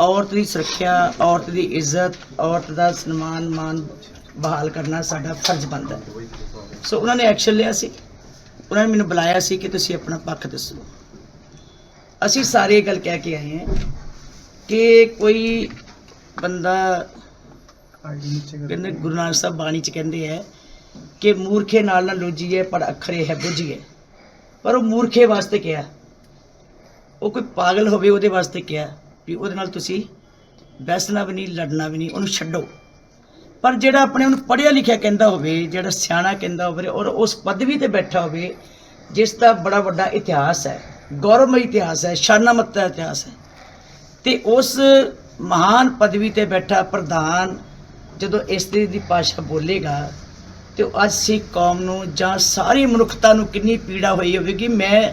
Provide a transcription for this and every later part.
ਔਰਤ ਦੀ ਸੁਰੱਖਿਆ, ਔਰਤ ਦੀ ਇੱਜ਼ਤ, ਔਰਤ ਦਾ ਸਨਮਾਨ ਮਾਨ ਬਹਾਲ ਕਰਨਾ ਸਾਡਾ ਫਰਜ਼ ਬਣਦਾ ਹੈ। ਸੋ ਉਹਨਾਂ ਨੇ ਐਕਸ਼ਨ ਲਿਆ ਸੀ। ਉਹਨਾਂ ਨੇ ਮੈਨੂੰ ਬੁਲਾਇਆ ਸੀ ਕਿ ਤੁਸੀਂ ਆਪਣਾ ਪੱਖ ਦੱਸੋ। ਅਸੀਂ ਸਾਰੇ ਇਹ ਗੱਲ ਕਹਿ ਕੇ ਆਏ ਹਾਂ ਕਿ ਕੋਈ ਬੰਦਾ ਕਹਿੰਦੇ ਗੁਰੂ ਨਾਨਕ ਸਾਹਿਬ ਬਾਣੀ ਚ ਕਹਿੰਦੇ ਹੈ ਕਿ ਮੂਰਖੇ ਨਾਲ ਨਾ ਲੋਜੀਏ ਪਰ ਅੱਖਰੇ ਹੈ ਬੁੱਝੀਏ ਪਰ ਉਹ ਮੂਰਖੇ ਵਾਸਤੇ ਕਿਹਾ। ਉਹ ਕੋਈ ਪਾਗਲ ਹੋਵੇ ਉਹਦੇ ਵਾਸਤੇ ਕਿਹਾ। ਵੀ ਉਹਦੇ ਨਾਲ ਤੁਸੀਂ ਬੈਸਣਾ ਵੀ ਨਹੀਂ, ਲੜਨਾ ਵੀ ਨਹੀਂ, ਉਹਨੂੰ ਛੱਡੋ। ਪਰ ਜਿਹੜਾ ਆਪਣੇ ਉਹਨੂੰ ਪੜ੍ਹਿਆ ਲਿਖਿਆ ਕਹਿੰਦਾ ਹੋਵੇ, ਜਿਹੜਾ ਸਿਆਣਾ ਕਹਿੰਦਾ ਹੋਵੇ ਔਰ ਉਸ ਪਦਵੀ ਤੇ ਬੈਠਾ ਹੋਵੇ, ਜਿਸ ਦਾ ਬੜਾ ਵੱਡਾ ਇਤਿਹਾਸ ਹੈ, ਗੌਰਵਮਈ ਇਤਿਹਾਸ ਹੈ ਸ਼ਾਨਾਮਤ ਦਾ ਇਤਿਹਾਸ ਹੈ। ਤੇ ਉਸ ਮਹਾਨ ਪਦਵੀ ਤੇ ਬੈਠਾ ਪ੍ਰਧਾਨ ਜਦੋਂ ਇਸਤਰੀ ਦੀ ਭਾਸ਼ਾ ਬੋਲੇਗਾ, ਤੇ ਅੱਜ ਸਿੱਖ ਕੌਮ ਨੂੰ ਜਾਂ ਸਾਰੀ ਮਨੁੱਖਤਾ ਨੂੰ ਕਿੰਨੀ ਪੀੜਾ ਹੋਈ ਹੋਵੇਗੀ, ਮੈਂ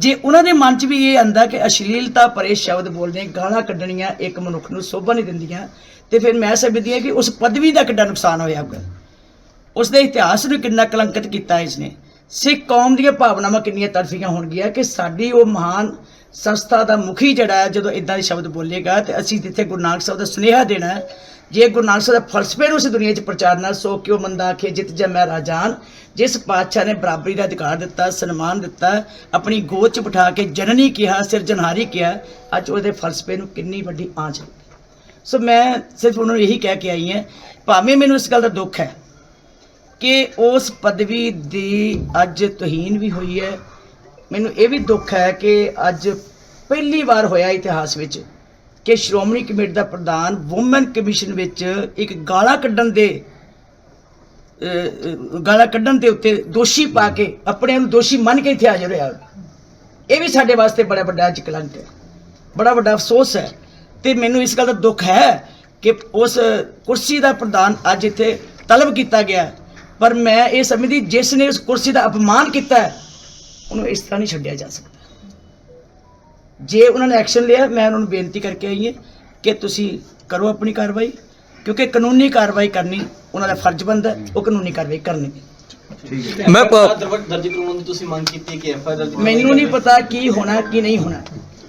ਜੇ ਉਹਨਾਂ ਦੇ ਮਨ 'ਚ ਵੀ ਇਹ ਆਂਦਾ ਕਿ ਅਸ਼ਲੀਲਤਾ ਭਰੇ ਸ਼ਬਦ ਬੋਲਦੇ, ਗਾਲਾਂ ਕੱਢਣੀਆਂ ਇੱਕ ਮਨੁੱਖ ਨੂੰ ਸੋਭਾ ਨਹੀਂ ਦਿੰਦੀਆਂ, ਤੇ ਫਿਰ ਮੈਂ ਸਮਝਦੀ ਹਾਂ ਕਿ ਉਸ ਪਦਵੀ ਦਾ ਕਿੰਨਾ ਨੁਕਸਾਨ ਹੋਇਆ ਹੋਊਗਾ। ਉਸ ਦੇ ਇਤਿਹਾਸ ਨੂੰ ਕਿੰਨਾ ਕਲੰਕਿਤ ਕੀਤਾ ਇਸਨੇ। ਸਿੱਖ ਕੌਮ ਦੀਆਂ ਭਾਵਨਾਵਾਂ ਕਿੰਨੀਆਂ ਤੜਫੀਆਂ ਹੋਣਗੀਆਂ ਕਿ ਸਾਡੀ ਉਹ ਮਹਾਨ ਸੰਸਥਾ ਦਾ ਮੁਖੀ ਜਿਹੜਾ ਹੈ, ਜਦੋਂ ਇਦਾਂ ਦੇ ਸ਼ਬਦ ਬੋਲੇਗਾ ਤੇ ਅਸੀਂ ਜਿੱਥੇ ਗੁਰੂ ਨਾਨਕ ਸਾਹਿਬ ਦਾ ਸੁਨੇਹਾ ਦੇਣਾ ਜੇ ਗੁਰੂ ਨਾਨਕ ਸਾਹਿਬ ਦੇ ਫਲਸਫੇ ਨੂੰ ਇਸ ਦੁਨੀਆ 'ਚ ਪ੍ਰਚਾਰਨਾ ਸੋ ਕਿਉ ਮੰਦਾ ਆਖੇ, ਜਿਤ ਮੈਂ ਰਾਜਾਨ, ਜਿਸ ਪਾਤਸ਼ਾਹ ਨੇ ਬਰਾਬਰੀ ਦਾ ਅਧਿਕਾਰ ਦਿੱਤਾ, ਸਨਮਾਨ ਦਿੱਤਾ, ਆਪਣੀ ਗੋਦ 'ਚ ਬਿਠਾ ਕੇ ਜਨਨੀ ਕਿਹਾ, ਸਿਰਜਣਹਾਰੀ ਕਿਹਾ, ਅੱਜ ਉਹਦੇ ਫਲਸਫੇ ਨੂੰ ਕਿੰਨੀ ਵੱਡੀ ਆਂਚ ਲੱਗੀ। ਸੋ ਮੈਂ ਸਿਰਫ ਉਹਨਾਂ ਨੂੰ ਇਹੀ ਕਹਿ ਕੇ ਆਈ ਹਾਂ, ਭਾਵੇਂ ਮੈਨੂੰ ਇਸ ਗੱਲ ਦਾ ਦੁੱਖ ਹੈ ਕਿ ਉਸ ਪਦਵੀ ਦੀ ਅੱਜ ਤੋਹੀਨ ਵੀ ਹੋਈ ਹੈ, ਮੈਨੂੰ ਇਹ ਵੀ ਦੁੱਖ ਹੈ ਕਿ ਅੱਜ ਪਹਿਲੀ ਵਾਰ ਹੋਇਆ ਇਤਿਹਾਸ ਵਿੱਚ ਕਿ ਸ਼੍ਰੋਮਣੀ ਕਮੇਟੀ ਦਾ ਪ੍ਰਧਾਨ ਔਮਨ ਕਮਿਸ਼ਨ ਵਿੱਚ ਇੱਕ ਗਾਲਾਂ ਕੱਢਣ ਦੇ ਗਾਲਾਂ ਕੱਢਣ ਦੇ ਉੱਤੇ ਦੋਸ਼ੀ ਪਾ ਕੇ ਆਪਣੇ ਨੂੰ ਦੋਸ਼ੀ ਮੰਨ ਕੇ ਇੱਥੇ ਹਾਜ਼ਰ ਹੋਇਆ ਇਹ ਵੀ ਸਾਡੇ ਵਾਸਤੇ ਬੜਾ ਵੱਡਾ ਅੱਜ ਕਲੰਕ ਹੈ। ਬੜਾ ਵੱਡਾ ਅਫਸੋਸ ਹੈ। ਤੇ ਮੈਨੂੰ ਇਸ ਗੱਲ ਦਾ ਦੁੱਖ ਹੈ ਕਿ ਉਸ ਕੁਰਸੀ ਦਾ ਪ੍ਰਧਾਨ ਅੱਜ ਇੱਥੇ ਤਲਬ ਕੀਤਾ ਗਿਆ। ਪਰ ਮੈਂ ਇਹ ਸਮਝਦੀ ਜਿਸ ਨੇ ਉਸ ਕੁਰਸੀ ਦਾ ਅਪਮਾਨ ਕੀਤਾ, ਉਹਨੂੰ ਇਸ ਤਰ੍ਹਾਂ ਨਹੀਂ ਛੱਡਿਆ ਜਾ ਸਕਦਾ। ਜੇ ਉਹਨਾਂ ਨੇ ਐਕਸ਼ਨ ਲਿਆ ਮੈਂ ਉਹਨਾਂ ਨੂੰ ਬੇਨਤੀ ਕਰਕੇ ਆਈ ਹਾਂ ਕਿ ਤੁਸੀਂ ਕਰੋ ਆਪਣੀ ਕਾਰਵਾਈ ਕਿਉਂਕਿ ਕਾਨੂੰਨੀ ਕਾਰਵਾਈ ਕਰਨੀ ਉਹਨਾਂ ਦਾ ਫਰਜ਼ ਬਣਦਾ ਹੈ, ਉਹ ਕਾਨੂੰਨੀ ਕਾਰਵਾਈ ਕਰਨੀ। ਮੈਂ ਦਰਜ ਕਰਵਾਉਣ ਦੀ ਤੁਸੀਂ ਮੰਗ ਕੀਤੀ ਕਿ ਐਫ ਆਈ ਆਰ ਦਰਜ ਮੈਨੂੰ ਨਹੀਂ ਪਤਾ ਕੀ ਹੋਣਾ ਕੀ ਨਹੀਂ ਹੋਣਾ।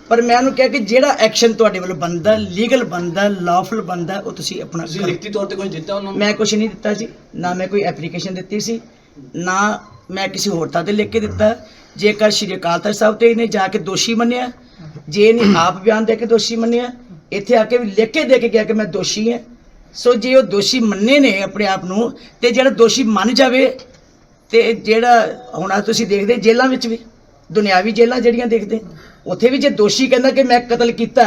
ਪਰ ਮੈਂ ਉਹਨੂੰ ਕਿਹਾ ਕਿ ਜਿਹੜਾ ਐਕਸ਼ਨ ਤੁਹਾਡੇ ਵੱਲੋਂ ਬਣਦਾ ਲੀਗਲ ਬਣਦਾ ਲਾਫੁਲ ਬਣਦਾ ਉਹ ਤੁਸੀਂ ਆਪਣਾ ਤੁਸੀਂ। ਲਿਖਤੀ ਤੌਰ ਤੇ ਕੁਝ ਦਿੱਤਾ ਉਹਨਾਂ? ਨੂੰ ਮੈਂ ਕੁਝ ਨਹੀਂ ਦਿੱਤਾ ਜੀ। ਨਾ ਮੈਂ ਕੋਈ ਐਪਲੀਕੇਸ਼ਨ ਦਿੱਤੀ ਸੀ ਨਾ ਮੈਂ ਕਿਸੇ ਹੋਰ ਥਾਂ ਤੇ ਲਿਖ ਕੇ ਦਿੱਤਾ। ਜੇਕਰ ਸ਼੍ਰੀ ਅਕਾਲ ਤਖਤ ਸਾਹਿਬ ਤੇ ਇਹਨੇ ਜਾ ਕੇ ਦੋਸ਼ੀ ਮੰਨਿਆ, ਜੇ ਇਹਨੇ ਆਪ ਬਿਆਨ ਦੇ ਕੇ ਦੋਸ਼ੀ ਮੰਨਿਆ, ਇੱਥੇ ਆ ਕੇ ਵੀ ਲਿਖ ਕੇ ਦੇ ਕੇ ਗਿਆ ਕਿ ਮੈਂ ਦੋਸ਼ੀ ਹਾਂ। ਸੋ ਜੇ ਉਹ ਦੋਸ਼ੀ ਮੰਨੇ ਨੇ ਆਪਣੇ ਆਪ ਨੂੰ, ਤੇ ਜਿਹੜਾ ਦੋਸ਼ੀ ਮੰਨ ਜਾਵੇ, ਤੇ ਜਿਹੜਾ ਹੁਣ ਤੁਸੀਂ ਦੇਖਦੇ ਜੇਲ੍ਹਾਂ ਵਿੱਚ ਵੀ, ਦੁਨਿਆਵੀ ਜੇਲ੍ਹਾਂ ਜਿਹੜੀਆਂ ਦੇਖਦੇ, ਉੱਥੇ ਵੀ ਜੇ ਦੋਸ਼ੀ ਕਹਿੰਦਾ ਕਿ ਮੈਂ ਕਤਲ ਕੀਤਾ,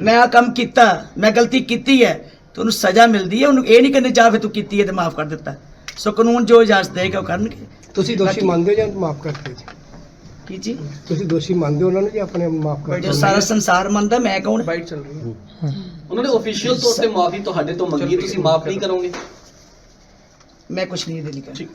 ਮੈਂ ਆ ਕੰਮ ਕੀਤਾ, ਮੈਂ ਗਲਤੀ ਕੀਤੀ ਹੈ, ਤੇ ਉਹਨੂੰ ਸਜ਼ਾ ਮਿਲਦੀ ਹੈ, ਉਹਨੂੰ ਇਹ ਨਹੀਂ ਕਹਿੰਦੇ ਜਾ ਫਿਰ ਤੂੰ ਕੀਤੀ ਹੈ ਤੇ ਮਾਫ ਕਰ ਦਿੱਤਾ। ਸੋ ਕਾਨੂੰਨ ਜੋ ਇਜਾਜ਼ਤ ਦੇਗਾ ਉਹ ਕਰਨਗੇ। ਤੁਸੀਂ ਦੋਸ਼ੀ ਮੰਨਦੇ ਹੋ ਜਾਂ ਮਾਫ ਕਰਦੇ ਜੀ? ਕੀ ਜੀ? ਤੁਸੀਂ ਦੋਸ਼ੀ ਮੰਨਦੇ ਹੋ ਉਹਨਾਂ ਨੂੰ ਜਾਂ ਆਪਣੇ ਮਾਫ ਕਰਦੇ ਜੋ ਸਾਰਾ ਸੰਸਾਰ ਮੰਨਦਾ ਮੈਂ ਕੌਣ? ਬਾਈਟ ਚੱਲ ਰਹੀ ਹੈ। ਉਹਨਾਂ ਨੇ ਅਫੀਸ਼ੀਅਲ ਤੌਰ ਤੇ ਮਾਫੀ ਤੁਹਾਡੇ ਤੋਂ ਮੰਗੀ ਤੁਸੀਂ ਮਾਫ ਨਹੀਂ ਕਰੋਗੇ? ਮੈਂ ਕੁਝ ਨਹੀਂ ਦੇ ਲਈ ਕਰ